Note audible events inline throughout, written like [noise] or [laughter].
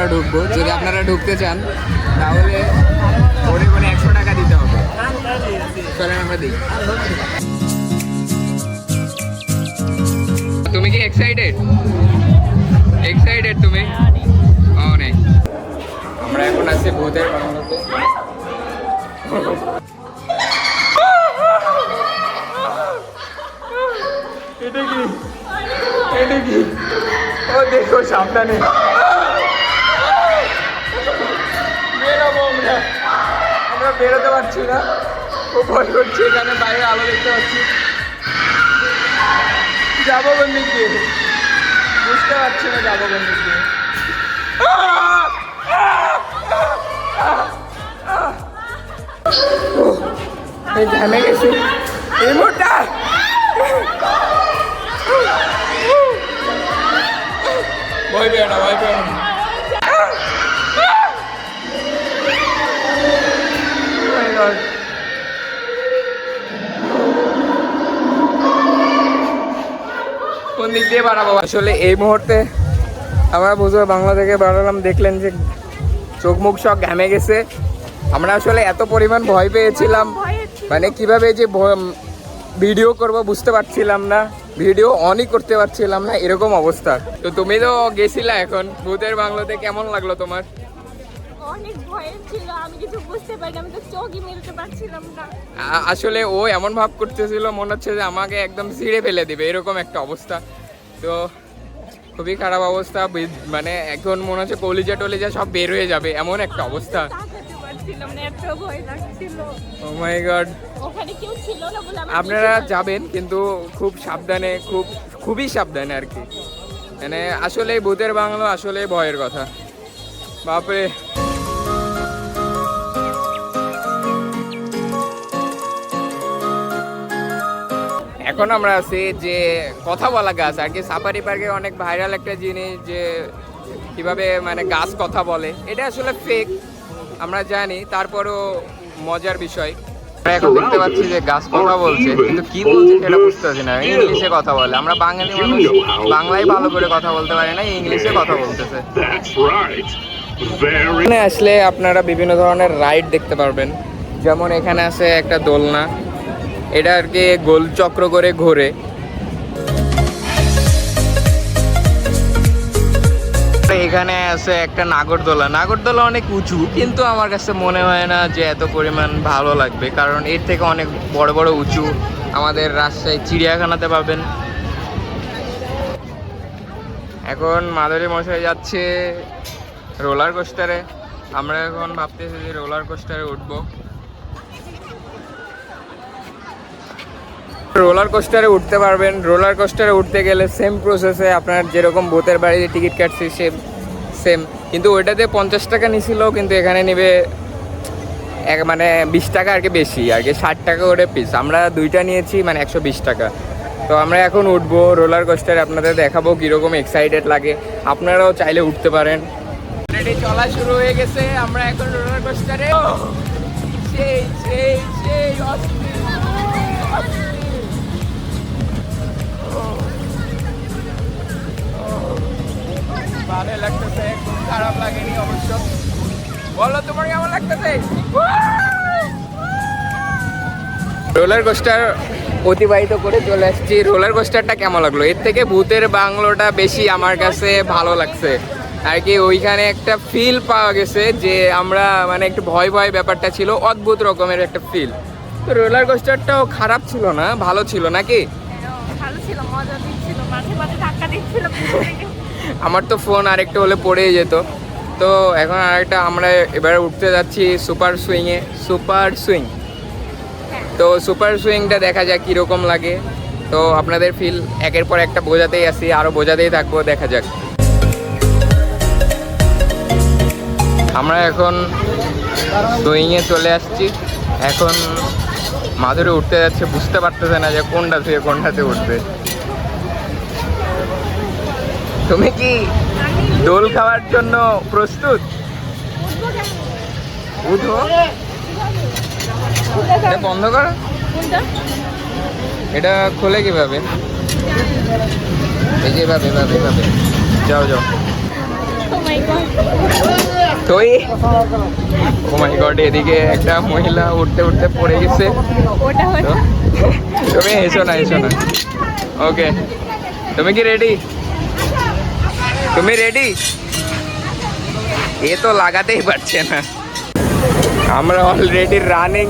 আপনারা ঢুকতে চান, তাহলে ওরে মানে একশো টাকা দিতে হবে। চলেন আমরা দিই তুমি কি এক্সাইটেড এক্সাইটেড তুমি? অনেক। আমরা এখন আছি ভূতের বাংলাতে। এটা কি? এটা কি? ও দেখো, সাবধানে। আমরা বেরোতে পারছি না। খুব ভয় করছি, এখানে বাইরে আলো দেখতে পাচ্ছি। যাব দিক দিয়ে? বুঝতে পারছি না যাব দিয়ে। এই ঘামে গেছি। এই ভয় পেও না, ভয় পেও না। দিক দিয়ে বাড়াবো আসলে এই মুহূর্তে আমরা বুঝব বাংলা থেকে বাড়ালাম দেখলেন যে চোখ মুখ সব ঘামে গেছে। আমরা আসলে এত পরিমাণ ভয় পেয়েছিলাম। মানে কীভাবে যে ভিডিও করব বুঝতে পারছিলাম না ভিডিও অনই করতে পারছিলাম না এরকম অবস্থা। তো তুমি তো গেছিলা এখন ভূতের বাংলাতে কেমন লাগল তোমার? আসলে ও এমন ভাব করতেছিল মনে হচ্ছে যে আমাকে একদম ছিঁড়ে ফেলে দিবে এরকম একটা অবস্থা। তো খুবই খারাপ অবস্থা মানে এখন মনে হচ্ছে কলিজা টলিজা সব বের হয়ে যাবে এমন একটা অবস্থা। আমার আপনারা যাবেন কিন্তু খুব সাবধানে খুব খুবই সাবধানে আর কি। মানে আসলে ভূতের বাংলো আসলে ভয়ের কথা। বাপরে। এখন আমরা আছি যে কথা বলা গাছ আর কি সাফারি পার্কে অনেক ভাইরাল একটা জিনিস যে কীভাবে মানে গাছ কথা বলে। এটা আসলে ফেক আমরা জানি তারপরও মজার বিষয়। আমরা এখন দেখতে পাচ্ছি যে গাছ কথা বলছে কিন্তু কি বলছে সেটা বুঝতে পারছি না ইংলিশে কথা বলে। আমরা বাঙালি মানুষ বাংলায় ভালো করে কথা বলতে পারি না ইংলিশে কথা বলতেছে। এখানে আসলে আপনারা বিভিন্ন ধরনের রাইড দেখতে পারবেন। যেমন এখানে আছে একটা দোলনা। এটা আর কি গোল চক্র করে ঘোরে। এখানে আছে একটা নাগরদোলা। নাগরদোলা অনেক উঁচু, কিন্তু আমার কাছে মনে হয় না যে এত পরিমাণ ভালো লাগবে, কারণ এর থেকে অনেক বড় বড় উঁচু আমাদের রাজশাহী চিড়িয়াখানাতে পাবেন। এখন মাধুরী মশাই যাচ্ছে রোলার কোস্টারে। আমরা এখন ভাবতেছি যে রোলার কোস্টারে উঠবো। রোলার কোস্টারে উঠতে পারবেন। রোলার কোস্টারে উঠতে গেলে সেম প্রসেসে আপনার যেরকম ভূতের বাড়িতে টিকিট কাটছি সেম সেম কিন্তু ওইটাতে পঞ্চাশ টাকা নিছিল, কিন্তু এখানে নেবে এক মানে বিশ টাকা আর কি বেশি, আর কি ষাট টাকা করে পিস আমরা দুইটা নিয়েছি মানে একশো বিশ টাকা। তো আমরা এখন উঠবো, রোলার কোস্টারে আপনাদের দেখাবো কীরকম এক্সাইটেড লাগে। আপনারাও চাইলে উঠতে পারেন। চলা শুরু হয়ে গেছে, আমরা এখন রোলার কোস্টারে। সেই সেই সেই ভালো লাগতেছে খুব খারাপ লাগেনি অবশ্য। বলো তোমার কেমন লাগতেছে? রোলার কোস্টার অতিবাহিত করে চলে আসছি। রোলার কোস্টারটা কেমন লাগল? এর থেকে ভূতের বাংলোটা বেশি আমার কাছে ভালো লাগছে। আর কি ওইখানে একটা ফিল পাওয়া গেছে যে আমরা মানে একটু ভয় ভয় ব্যাপারটা ছিল অদ্ভুত রকমের একটা ফিল তো রোলার কোস্টারটাও খারাপ ছিল না? ভালো ছিল নাকি? হ্যাঁ, ভালো ছিল মজা দিচ্ছিল মাঝে মাঝে ধাক্কা দিচ্ছিল। আমার তো ফোন আরেকটা হলে পড়েই যেত। তো এখন আরেকটা আমরা এবারে উঠতে যাচ্ছি সুপার সুইংয়ে। Super swing. তো সুপার সুইংটা দেখা যাক কীরকম লাগে। তো আপনাদের ফিল একের পর একটা বোঝাতেই আসি আরও বোঝাতেই থাকব, দেখা যাক। আমরা এখন সুইংয়ে চলে আসছি। এখন মাধুরী উঠতে যাচ্ছে, বুঝতে পারতেছে না যে কোনটা থেকে কোনটাতে উঠবে। তুমি কি দোল খাওয়ার জন্য প্রস্তুত? উঠো। এটা বন্ধ করো। এটা খোলে কীভাবে? এই যে এভাবে এভাবে এভাবে। যাও যাও। Oh তো ও মাই গড এদিকে একটা মহিলা উঠতে উঠতে পড়ে গেছে। তুমি এসো না এসো না। ওকে তুমি কি রেডি তুমি রেডি এ তো লাগাতেই পারছে না। আমরা অলরেডি রানিং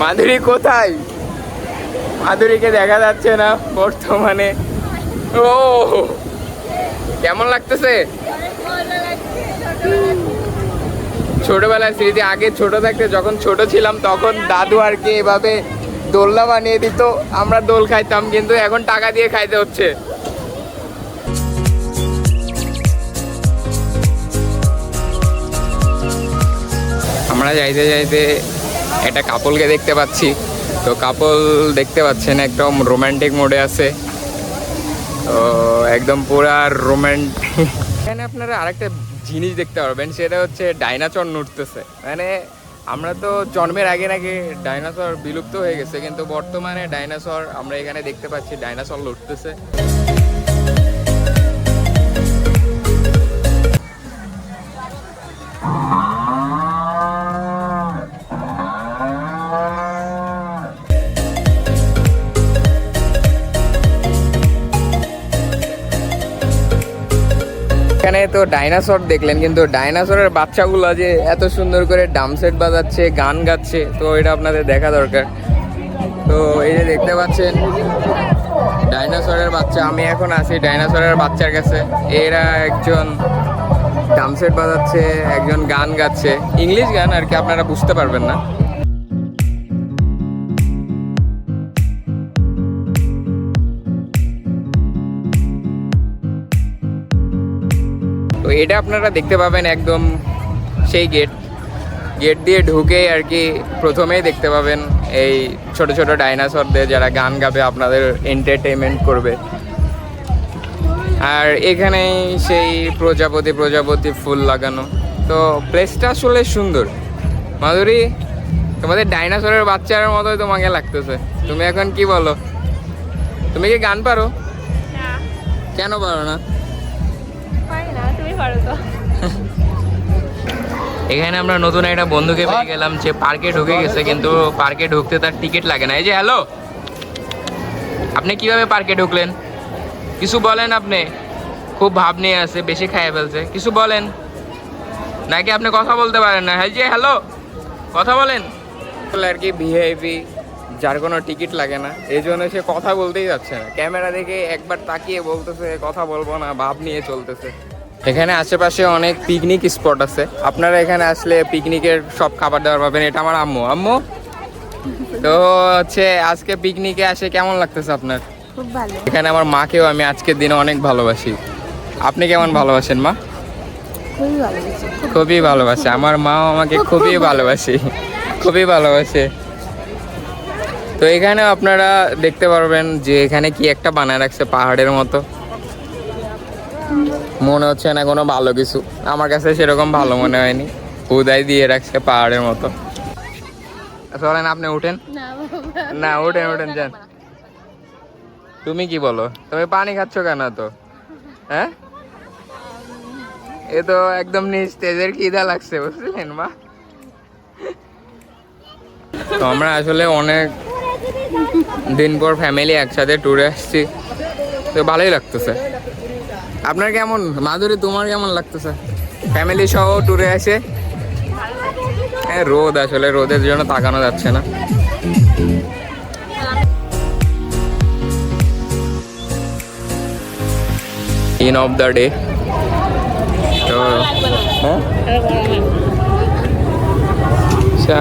মাধুরী কোথায়? মাধুরীকে দেখা যাচ্ছে না বর্তমানে। ও! কেমন লাগতেছে? ছোটবেলার স্মৃতি, আগে ছোট থাকতে যখন ছোট ছিলাম, তখন দাদু আর কি এভাবে দোলনা বানিয়ে দিত। আমরা দোল খাইতাম, কিন্তু এখন টাকা দিয়ে খাইতে হচ্ছে। আমরা যাইতে যাইতে একটা কাপলকে দেখতে পাচ্ছি। তো কাপল দেখতে পাচ্ছেন একদম রোমান্টিক মোডে আছে। তো একদম পুরা রোমান্টিক [laughs] এখানে আপনারা আরেকটা জিনিস দেখতে পারবেন, সেটা হচ্ছে ডাইনাচর নড়তেছে। মানে আমরা তো জন্মের আগে নাকি ডাইনাসর বিলুপ্ত হয়ে গেছে, কিন্তু বর্তমানে ডাইনাসর আমরা এখানে দেখতে পাচ্ছি ডাইনাসর লড়তেছে তো ডাইনাসর দেখলেন, কিন্তু ডাইনাসরের বাচ্চাগুলো যে এত সুন্দর করে ডাম সেট বাজাচ্ছে, গান গাচ্ছে, তো এটা আপনাদের দেখা দরকার। তো এই যে দেখতে পাচ্ছেন, ডাইনাসরের বাচ্চা, আমি এখন আছি ডাইনাসরের বাচ্চার কাছে। এরা একজন ডাম সেট বাজাচ্ছে, একজন গান গাচ্ছে। ইংলিশ গান আর কি, আপনারা বুঝতে পারবেন না। তো এটা আপনারা দেখতে পাবেন একদম সেই গেট গেট দিয়ে ঢুকেই আর কি প্রথমেই দেখতে পাবেন এই ছোট ছোট ডাইনাসরদের যারা গান গাবে আপনাদের এন্টারটেনমেন্ট করবে। আর এখানেই সেই প্রজাপতি প্রজাপতি ফুল লাগানো। তো প্লেসটা আসলে সুন্দর। মাধুরী তোমাদের ডাইনাসরের বাচ্চার মতোই তোমাকে লাগতেছে। তুমি এখন কি বলো? তুমি কি গান পারো? কেন পারো না? পারি তো। [laughs] এখানে আমরা নতুন একটা বন্ধুকে পেয়ে গেলাম যে পার্কে ঢুকে গেছে কিন্তু পার্কে ঢুকতে তার টিকিট লাগে না। এই যে হ্যালো আপনি কীভাবে পার্কে ঢুকলেন? কিছু বলেন আপনি। খুব ভাব নিয়ে আছে বেশি খাইয়ে ফেলছে। কিছু বলেন। নাকি আপনি কথা বলতে পারেন না? হ্যাঁ যে হ্যালো কথা বলেন। আর কি ভিআইপি যার কোনো টিকিট লাগে না। এই জন্য সে কথা বলতেই যাচ্ছে না। ক্যামেরা দেখে একবার তাকিয়ে বলতেছে কথা বলব না ভাব নিয়ে চলতেছে। এখানে আশেপাশে অনেক পিকনিক স্পট আছে। আপনারা এখানে আসলে পিকনিকের সব খাবার দাবার পাবেন। এটা আমার আম্মু। আম্মু? তো হচ্ছে আজকে পিকনিকে আসে কেমন লাগতেছে আপনার? খুব ভালো। এখানে আমার মাকেও আমি আজকের দিনে অনেক ভালোবাসি। আপনি কেমন ভালোবাসেন মা? খুবই ভালোবাসে। আমার মাও আমাকে খুবই ভালোবাসে। খুবই ভালোবাসে। তো এখানে আপনারা দেখতে পারবেন যে এখানে কি একটা বানায় রাখছে পাহাড়ের মতো। মনে হচ্ছে না কোনো ভালো কিছু। আমার কাছে সেরকম ভালো মনে হয়নি। উদায় দিয়ে রাখছে পাহাড়ের মতো। চলেন আপনি উঠেন। না উঠেন উঠেন যান। তুমি কি বলো? তুমি পানি খাচ্ছ কেন তো? হ্যাঁ? এ তো একদম নিজ তেজের খিদা লাগছে বুঝলেন মা? তো আমরা আসলে অনেক দিন পর ফ্যামিলি একসাথে ট্যুরে আসছি। তো ভালোই লাগতেছে। আপনার কেমন? মাধুরী তোমার কেমন লাগতেছে? ফ্যামিলি সহ ট্যুরে আসে হ্যাঁ রোদ আসলে রোদের জন্য তাকানো যাচ্ছে না। ইন অফ দ্য ডে তো হ্যাঁ? চা